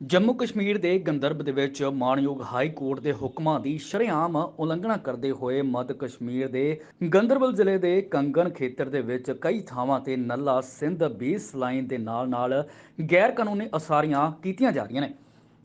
ਜੰਮੂ ਕਸ਼ਮੀਰ ਦੇ ਗੰਦਰਬ ਦੇ ਵਿੱਚ ਮਾਣਯੋਗ ਹਾਈ ਕੋਰਟ ਦੇ ਹੁਕਮਾਂ ਦੀ ਸ਼ਰੇਆਮ ਉਲੰਘਣਾ ਕਰਦੇ ਹੋਏ ਮੱਧ ਕਸ਼ਮੀਰ ਦੇ ਗੰਦਰਬਲ ਜ਼ਿਲ੍ਹੇ ਦੇ ਕੰਗਨ ਖੇਤਰ ਦੇ ਵਿੱਚ ਕਈ ਥਾਵਾਂ ਤੇ ਨੱਲਾ ਸਿੰਧ ਬੇਸ ਲਾਈਨ ਦੇ ਨਾਲ-ਨਾਲ ਗੈਰ ਕਾਨੂੰਨੀ ਅਸਾਰੀਆਂ ਕੀਤੀਆਂ ਜਾ ਰਹੀਆਂ ਨੇ।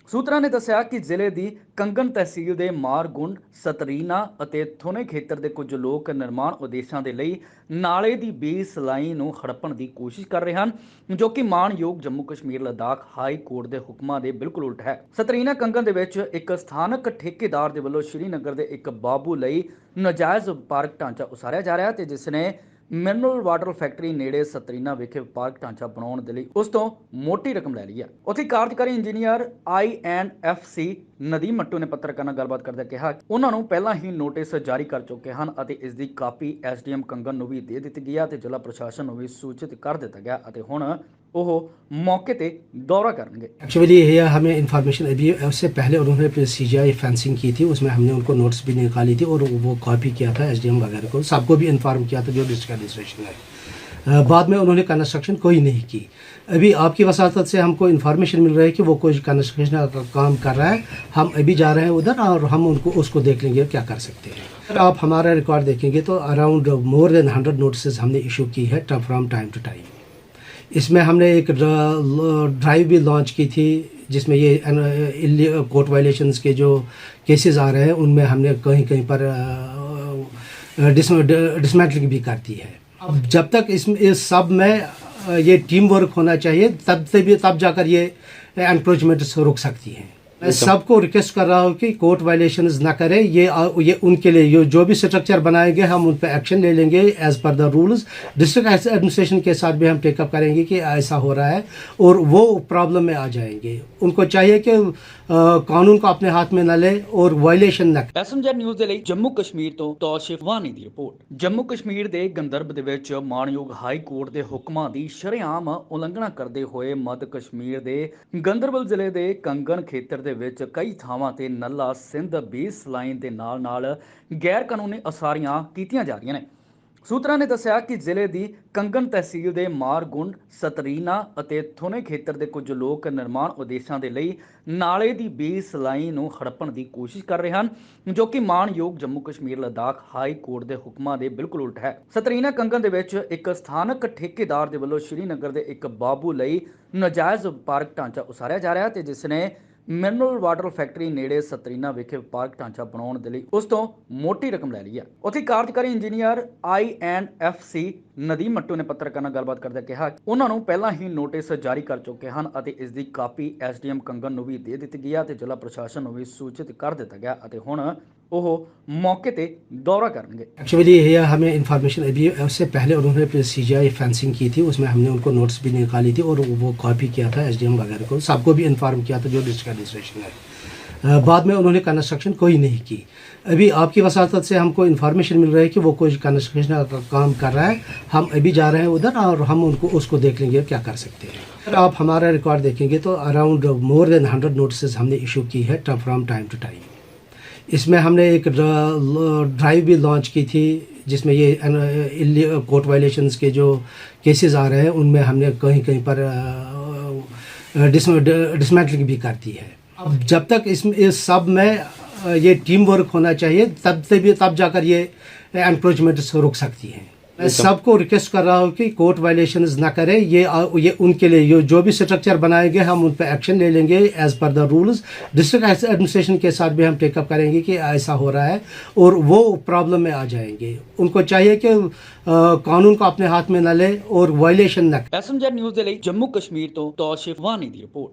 ਸੂਤਰਾਂ ਨੇ ਦੱਸਿਆ ਕਿ ਜ਼ਿਲ੍ਹੇ ਦੀ ਕੰਗਨ ਤਹਿਸੀਲ ਦੇ ਮਾਰਗੁੰਡ, ਸਤਰੀਨਾ ਅਤੇ ਥੁਨੇ ਖੇਤਰ ਦੇ ਕੁਝ ਲੋਕ ਨਿਰਮਾਣ ਉਦੇਸ਼ਾਂ ਦੇ ਲਈ ਨਾਲੇ ਦੀ ਬੇਸ ਲਾਈਨ ਨੂੰ ਹੜਪਣ ਦੀ ਕੋਸ਼ਿਸ਼ ਕਰ ਰਹੇ ਹਨ, ਜੋ ਕਿ ਮਾਣਯੋਗ ਜੰਮੂ ਕਸ਼ਮੀਰ ਲਦਾਖ ਹਾਈ ਕੋਰਟ ਦੇ ਹੁਕਮਾਂ ਦੇ ਬਿਲਕੁਲ ਉਲਟ ਹੈ। ਸਤਰੀਨਾ ਕੰਗਨ ਦੇ ਵਿੱਚ ਇੱਕ ਸਥਾਨਕ ਠੇਕੇਦਾਰ ਦੇ ਵੱਲੋਂ ਸ਼੍ਰੀਨਗਰ ਦੇ ਇੱਕ ਬਾਬੂ ਲਈ ਨਾਜਾਇਜ਼ ਪਾਰਕ ਢਾਂਚਾ ਉਸਾਰਿਆ ਜਾ ਰਿਹਾ ਤੇ ਜਿਸ ਨੇ ਮਿਨਰਲ ਵਾਟਰ ਫੈਕਟਰੀ ਨੇੜੇ ਸਤਰੀਨਾ ਵਿਖੇ ਵਪਾਰਕ ਢਾਂਚਾ ਬਣਾਉਣ ਦੇ ਲਈ ਉਸ ਤੋਂ ਮੋਟੀ ਰਕਮ ਲੈ ਲਈ ਹੈ ਉੱਥੇ ਕਾਰਜਕਾਰੀ ਇੰਜੀਨੀਅਰ ਆਈਐਨਐਫਸੀ ਨਦੀਮ ਮੱਟੂ ਨੇ ਪੱਤਰਕਾਰਾਂ ਨਾਲ ਗੱਲਬਾਤ ਕਰਦਿਆਂ ਕਿਹਾ ਕਿ ਉਹਨਾਂ ਨੂੰ ਪਹਿਲਾਂ ਹੀ ਨੋਟਿਸ ਜਾਰੀ ਕਰ ਚੁੱਕੇ ਹਨ ਅਤੇ ਇਸ ਦੀ ਕਾਪੀ ਐਸਡੀਐਮ ਕੰਗਨ ਨੂੰ ਵੀ ਦੇ ਦਿੱਤੀ ਗਈ ਹੈ ਤੇ ਜ਼ਿਲ੍ਹਾ ਪ੍ਰਸ਼ਾਸਨ ਨੂੰ ਵੀ ਸੂਚਿਤ ਕਰ ਦਿੱਤਾ ਗਿਆ ਅਤੇ ਹੁਣ ਉਹ ਮੌਕੇ ਤੇ ਦੌਰਾ ਕਰਨਗੇ एक्चुअली ये हमें इंफॉर्मेशन अभी उससे पहले उन्होंने सी जी आई फेंसिंग की थी उसमें हमने उनको नोट्स भी निकाली थी और वो कॉपी किया था एस डी एम वगैरह को सबको भी इन्फॉर्म किया था जो डिस्ट्रिक्ट एडमिनिस्ट्रेशन है अ, बाद में उन्होंने कंस्ट्रक्शन कोई नहीं की अभी आपकी वसात से हमको इन्फॉर्मेशन मिल रही है कि वो कोई कंस्ट्रक्शन का काम कर रहा है हम अभी जा रहे हैं उधर और हम उनको उसको देख लेंगे क्या कर सकते हैं अगर आप हमारा रिकॉर्ड देखेंगे तो around more than hundred notice हमने इशू की है फ्रॉम टाइम टू टाइम इसमें हमने एक ड्राइव भी लॉन्च की थी, जिसमें ये कोर्ट वायलेशंस के जो केसेस आ रहे हैं, उनमें हमने कहीं कहीं पर डिसमेंटलिंग भी कर दी है। अब जब तक इस इस सब में ये टीम वर्क होना चाहिए, तब से भी, तब जाकर ये एनक्रोचमेंट्स रुक सकती है। सबको रिक्वेस्ट कर रहा हूँ कि कोर्ट वायलेशन ना करें ये ये उनके लिए ये जो भी स्ट्रक्चर बनाएंगे हम उन पर एक्शन ले लेंगे as per the rules district administration के साथ भी हम टेकअप करेंगे कि ऐसा हो रहा है और वो प्रॉब्लम में आ जाएंगे उनको चाहिए कि अ, कानून को अपने हाथ में न ले और वायलेशन न करें। ਐਸਐਮਜੈਡ ਨਿਊਜ਼ ਦੇ ਲਈ ਜੰਮੂ ਕਸ਼ਮੀਰ ਤੋਂ ਤੌਸ਼ਿਫ ਵਾਨੀ ਦੀ ਰਿਪੋਰਟ ਜੰਮੂ ਕਸ਼ਮੀਰ ਦੇ ਗੰਦਰਬ ਦੇ ਵਿੱਚ ਮਾਣਯੋਗ ਹਾਈ ਕੋਰਟ ਦੇ ਹੁਕਮਾਂ ਦੀ ਸ਼ਰੇਆਮ ਉਲੰਘਣਾ ਕਰਦੇ ਹੋਏ ਮੱਧ ਕਸ਼ਮੀਰ ਦੇ ਗੰਦਰਬਲ ਜ਼ਿਲ੍ਹੇ ਦੇ ਕੰਗਨ ਖੇਤਰ ਦੇ ਵਿੱਚ ਕਈ ਥਾਵਾਂ ਤੇ ਨੱਲਾ ਸਿੰਧ ਬੇਸ ਲਾਈਨ ਦੇ ਨਾਲ-ਨਾਲ ਗੈਰ ਕਾਨੂੰਨੀ ਅਸਾਰੀਆਂ ਕੀਤੀਆਂ ਜਾ ਰਹੀਆਂ ਨੇ। ਸੂਤਰਾਂ ਨੇ ਦੱਸਿਆ ਕਿ ਜ਼ਿਲ੍ਹੇ ਦੀ ਕੰਗਨ ਤਹਿਸੀਲ ਦੇ ਮਾਰਗੁੰਡ, ਸਤਰੀਨਾ ਅਤੇ ਥੁਨੇ ਖੇਤਰ ਦੇ ਕੁਝ ਲੋਕ ਨਿਰਮਾਣ ਉਦੇਸ਼ਾਂ ਦੇ ਲਈ ਨਾਲੇ ਦੀ ਬੇਸ ਲਾਈਨ ਨੂੰ ਹੜਪਣ ਦੀ ਕੋਸ਼ਿਸ਼ ਕਰ ਰਹੇ ਹਨ, ਜੋ ਕਿ ਮਾਣਯੋਗ ਜੰਮੂ ਕਸ਼ਮੀਰ, ਲਦਾਖ ਹਾਈ ਕੋਰਟ ਦੇ ਹੁਕਮਾਂ ਦੇ ਬਿਲਕੁਲ ਉਲਟ ਹੈ। ਸਤਰੀਨਾ ਕੰਗਨ ਦੇ ਵਿੱਚ ਇੱਕ ਸਥਾਨਕ ਠੇਕੇਦਾਰ ਦੇ ਵੱਲੋਂ ਸ਼੍ਰੀਨਗਰ ਦੇ ਇੱਕ ਬਾਬੂ ਲਈ ਨਾਜਾਇਜ਼ ਵਪਾਰਕ ਢਾਂਚਾ ਉਸਾਰਿਆ ਜਾ ਰਿਹਾ ਤੇ ਜਿਸ ਨੇ ਮਿਨਰਲ ਵਾਟਰ ਫੈਕਟਰੀ ਨੇੜੇ ਸਤਰੀਨਾ ਵਿਖੇ ਵਪਾਰਕ ਢਾਂਚਾ ਬਣਾਉਣ ਦੇ ਲਈ ਉਸ ਤੋਂ ਮੋਟੀ ਰਕਮ ਲੈ ਲਈ ਹੈ ਉੱਥੇ ਕਾਰਜਕਾਰੀ ਇੰਜੀਨੀਅਰ ਆਈਐਨਐਫਸੀ ਨਦੀਮ ਮੱਟੂ ਨੇ ਪੱਤਰਕਾਰਾਂ ਨਾਲ ਗੱਲਬਾਤ ਕਰਦਿਆਂ ਕਿਹਾ ਕਿ ਉਹਨਾਂ ਨੂੰ ਪਹਿਲਾਂ ਹੀ ਨੋਟਿਸ ਜਾਰੀ ਕਰ ਚੁੱਕੇ ਹਨ ਅਤੇ ਇਸ ਦੀ ਕਾਪੀ ਐਸਡੀਐਮ ਕੰਗਨ ਨੂੰ ਵੀ ਦੇ ਦਿੱਤੀ ਗਈ ਹੈ ਤੇ ਜ਼ਿਲ੍ਹਾ ਪ੍ਰਸ਼ਾਸਨ ਨੂੰ ਵੀ ਸੂਚਿਤ ਕਰ ਦਿੱਤਾ ਗਿਆ ਅਤੇ ਹੁਣ ਉਹ ਮੌਕੇ ਤੇ ਦੌਰਾ ਕਰਨਗੇ एक्चुअली ये हमें इंफॉर्मेशन अभी उससे पहले उन्होंने सी जी आई फेंसिंग की थी उसमें हमने उनको नोट्स भी निकाली थी और वो कॉपी किया था एस डी एम वगैरह को सबको भी इन्फॉर्म किया था जो डिस्ट्रिक्ट एडमिनिस्ट्रेशन है अ, बाद में उन्होंने कंस्ट्रक्शन कोई नहीं की। अभी आपकी वसात से हमको इन्फॉर्मेशन मिल रही है कि वो कोई कंस्ट्रक्शन का काम कर रहा है। हम अभी जा रहे हैं उधर और हम उनको, उसको देख लेंगे क्या कर सकते हैं। अगर आप हमारा रिकॉर्ड देखेंगे तो around more than hundred notice हमने इशू की है फ्राम टाइम टू टाइम इसमें हमने एक ड्राइव भी लॉन्च की थी, जिसमें ये कोर्ट वायलेशंस के जो केसेस आ रहे हैं, उनमें हमने कहीं कहीं पर डिसमेंटलिंग भी कर दी है। अब जब तक इस इस सब में अ, ये टीम वर्क होना चाहिए तब से भी तब जाकर ये एनक्रोचमेंट रुक सकती है मैं सबको रिक्वेस्ट कर रहा हूँ कि कोर्ट वायलेशन ना करें ये ये उनके लिए ये जो भी स्ट्रक्चर बनाएंगे हम उन पर एक्शन ले लेंगे as per the rules district administration के साथ भी हम टेकअप करेंगे कि ऐसा हो रहा है और वो प्रॉब्लम में आ जाएंगे उनको चाहिए कि अ, कानून को अपने हाथ में न ले और वायलेशन न करें। ਐਸਐਮਜੈਡ ਨਿਊਜ਼ ਦੇ ਲਈ ਜੰਮੂ ਕਸ਼ਮੀਰ ਤੋਂ ਤੌਸ਼ਿਫ ਵਾਨੀ ਦੀ ਰਿਪੋਰਟ